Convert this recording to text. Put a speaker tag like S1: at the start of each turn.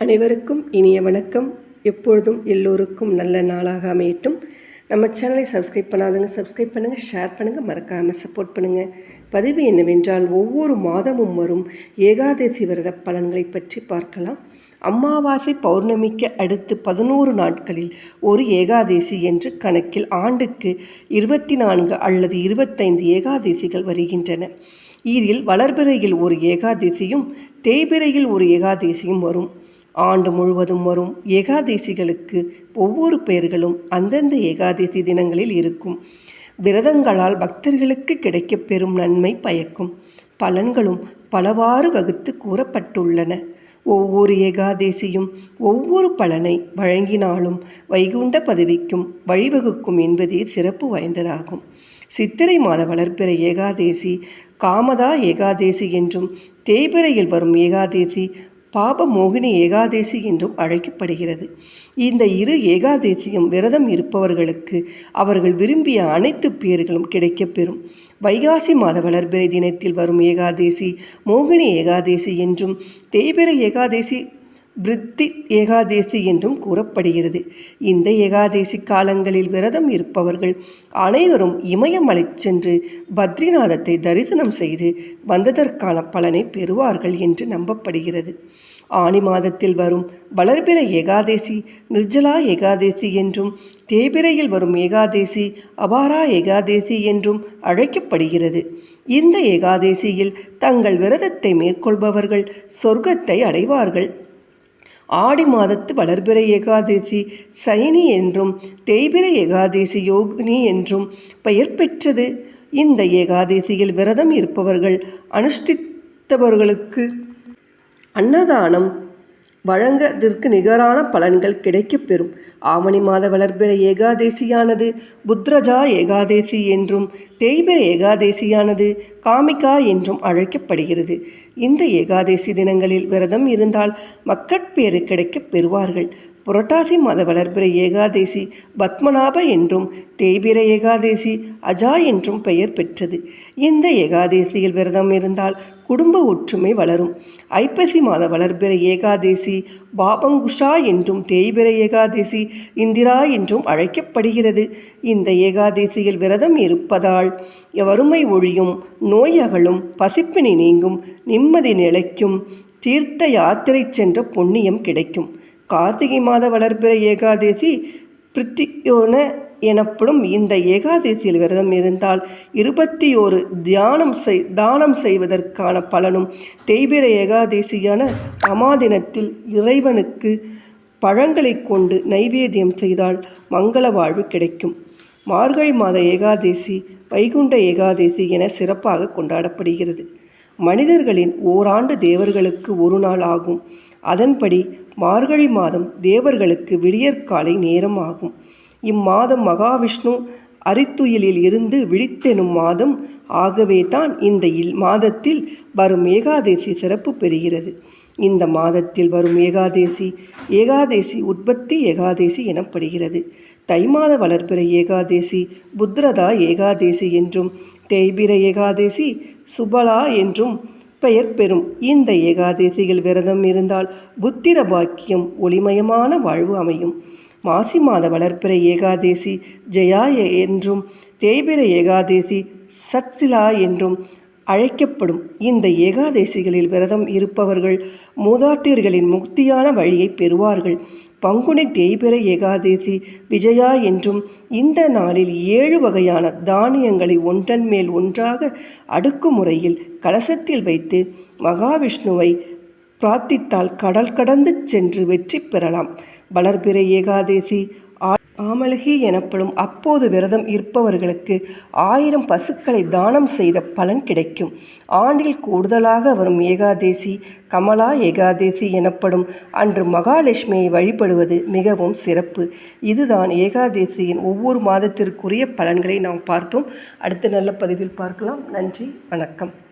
S1: அனைவருக்கும் இனிய வணக்கம். எப்பொழுதும் எல்லோருக்கும் நல்ல நாளாக அமையட்டும். நம்ம சேனலை சப்ஸ்கிரைப் பண்ணாதவங்க சப்ஸ்கிரைப் பண்ணுங்கள் ஷேர் பண்ணுங்கள் மறக்காமல் சப்போர்ட் பண்ணுங்கள் பதிவு என்னவென்றால் ஒவ்வொரு மாதமும் வரும் ஏகாதசி விரத பலன்களை பற்றி பார்க்கலாம். அமாவாசை பௌர்ணமிக்கு அடுத்து பதினோரு நாட்களில் ஒரு ஏகாதேசி என்று கணக்கில் ஆண்டுக்கு இருபத்தி நான்கு அல்லது இருபத்தைந்து ஏகாதேசிகள் வருகின்றன. இதில் வளர்பிறையில் ஒரு ஏகாதேசியும் தேய்பிறையில் ஒரு ஏகாதேசியும் வரும். ஆண்டு முழுவதும் வரும் ஏகாதேசிகளுக்கு ஒவ்வொரு பெயர்களும் அந்தந்த ஏகாதேசி தினங்களில் இருக்கும். விரதங்களால் பக்தர்களுக்கு கிடைக்கப்பெறும் நன்மை பயக்கும். பலன்களும் பலவாறு வகுத்து கூறப்பட்டுள்ளன. ஒவ்வொரு ஏகாதேசியும் ஒவ்வொரு பலனை வழங்கினாலும் வைகுண்ட பதவிக்கும் வழிவகுக்கும் என்பதே சிறப்பு வாய்ந்ததாகும். சித்திரை மாத வளர்ப்பிற ஏகாதேசி காமதா ஏகாதேசி என்றும் தேய்பிரையில் வரும் ஏகாதேசி பாப மோகினி ஏகாதேசி என்றும் அழைக்கப்படுகிறது. இந்த இரு ஏகாதேசியும் விரதம் இருப்பவர்களுக்கு அவர்கள் விரும்பிய அனைத்து பேர்களும் கிடைக்கப்பெறும். வைகாசி மாத வளர்பிறை தினத்தில் வரும் ஏகாதேசி மோகினி ஏகாதேசி என்றும் தேய்பிறை ஏகாதேசி விருத்தி ஏகாதேசி என்றும் கூறப்படுகிறது. இந்த ஏகாதேசி காலங்களில் விரதம் இருப்பவர்கள் அனைவரும் இமயமலை சென்று பத்ரிநாதத்தை தரிசனம் செய்து வந்ததற்கான பலனை பெறுவார்கள் என்று நம்பப்படுகிறது. ஆனி மாதத்தில் வரும் வளர்பிற ஏகாதேசி நிர்ஜலா ஏகாதேசி என்றும் தேபிரையில் வரும் ஏகாதேசி அபாரா ஏகாதேசி என்றும் அழைக்கப்படுகிறது. இந்த ஏகாதேசியில் தங்கள் விரதத்தை மேற்கொள்பவர்கள் சொர்க்கத்தை அடைவார்கள். ஆடி மாதத்து வளர்பிற ஏகாதேசி சைனி என்றும் தேய்பிறை ஏகாதேசி யோகினி என்றும் பெயர் பெற்றது. இந்த ஏகாதேசியில் விரதம் இருப்பவர்கள் அனுஷ்டித்தவர்களுக்கு அன்னதானம் வழங்கதற்கு நிகரான பலன்கள் கிடைக்கப்பெறும் ஆவணி மாத வளர்பிற ஏகாதேசியானது புத்ரஜா ஏகாதேசி என்றும் தேய்பிர ஏகாதேசியானது காமிகா என்றும் அழைக்கப்படுகிறது. இந்த ஏகாதேசி தினங்களில் விரதம் இருந்தால் மக்கட்பேறு கிடைக்கப் பெறுவார்கள். புரட்டாசி மாத வளர்பிற ஏகாதேசி பத்மநாப என்றும் தேய்பிர ஏகாதேசி அஜா என்றும் பெயர் பெற்றது. இந்த ஏகாதேசியில் விரதம் இருந்தால் குடும்ப ஒற்றுமை வளரும். ஐப்பசி மாத வளர்பிற ஏகாதேசி பாபங்குஷா என்றும் தேய்பிர ஏகாதேசி இந்திரா என்றும் அழைக்கப்படுகிறது. இந்த ஏகாதேசியில் விரதம் இருப்பதால் வறுமை ஒழியும் நோய் அகலும் பசிப்பினி நீங்கும் நிம்மதி நிலைக்கும் தீர்த்த யாத்திரை சென்ற புண்ணியம் கிடைக்கும். கார்த்திகை மாத வளர்பிற ஏகாதேசி பிரித்தியோன எனப்படும் இந்த ஏகாதேசியில் விரதம் இருந்தால் இருபத்தி ஓரு தியானம் செய் தானம் செய்வதற்கான பலனும் தேய்பிர ஏகாதேசியான சமாதினத்தில் இறைவனுக்கு பழங்களை கொண்டு நைவேத்தியம் செய்தால் மங்கள வாழ்வு கிடைக்கும். மார்கழி மாத ஏகாதேசி வைகுண்ட ஏகாதேசி என சிறப்பாக கொண்டாடப்படுகிறது. மனிதர்களின் ஓராண்டு தேவர்களுக்கு ஒரு நாள் ஆகும். அதன்படி மார்கழி மாதம் தேவர்களுக்கு விடியற்காலை நேரம் ஆகும் இம்மாதம் மகாவிஷ்ணு அரித்துயிலில் இருந்து விழித்தெனும் மாதம் ஆகவே தான் இந்த இல் மாதத்தில் வரும் ஏகாதேசி சிறப்பு பெறுகிறது. இந்த மாதத்தில் வரும் ஏகாதேசி ஏகாதேசி உற்பத்தி ஏகாதேசி எனப்படுகிறது. தை மாத வளர்பிற ஏகாதேசி புத்ரதா ஏகாதேசி என்றும் தேய்பிர ஏகாதேசி சுபலா என்றும் பெயர் பெறும். இந்த ஏகாதேசியில் விரதம் இருந்தால் புத்திர பாக்கியம் ஒளிமயமான வாழ்வு அமையும். மாசி மாத வளர்ப்பிற ஏகாதேசி ஜெயா என்றும் தேய்பிர ஏகாதேசி சத்சிலா என்றும் அழைக்கப்படும். இந்த ஏகாதேசிகளில் விரதம் இருப்பவர்கள் மூதாட்டியர்களின் முக்தியான வழியை பெறுவார்கள். பங்குனி தேய்பிர ஏகாதேசி விஜயா என்றும் இந்த நாளில் ஏழு வகையான தானியங்களை ஒன்றன் மேல் ஒன்றாக அடுக்குமுறையில் கலசத்தில் வைத்து மகாவிஷ்ணுவை பிரார்த்தித்தால் கடல் கடந்து சென்று வெற்றி பெறலாம். வளர்பிற ஏகாதேசி ஆமலகி எனப்படும் அப்போது விரதம் இருப்பவர்களுக்கு ஆயிரம் பசுக்களை தானம் செய்த பலன் கிடைக்கும். ஆண்டில் கூடுதலாக வரும் ஏகாதேசி கமலா ஏகாதேசி எனப்படும் அன்று மகாலட்சுமியை வழிபடுவது மிகவும் சிறப்பு. இதுதான் ஏகாதேசியின் ஒவ்வொரு மாதத்திற்குரிய பலன்களை நாம் பார்த்தோம். அடுத்த நல்ல பதிவில் பார்க்கலாம். நன்றி வணக்கம்.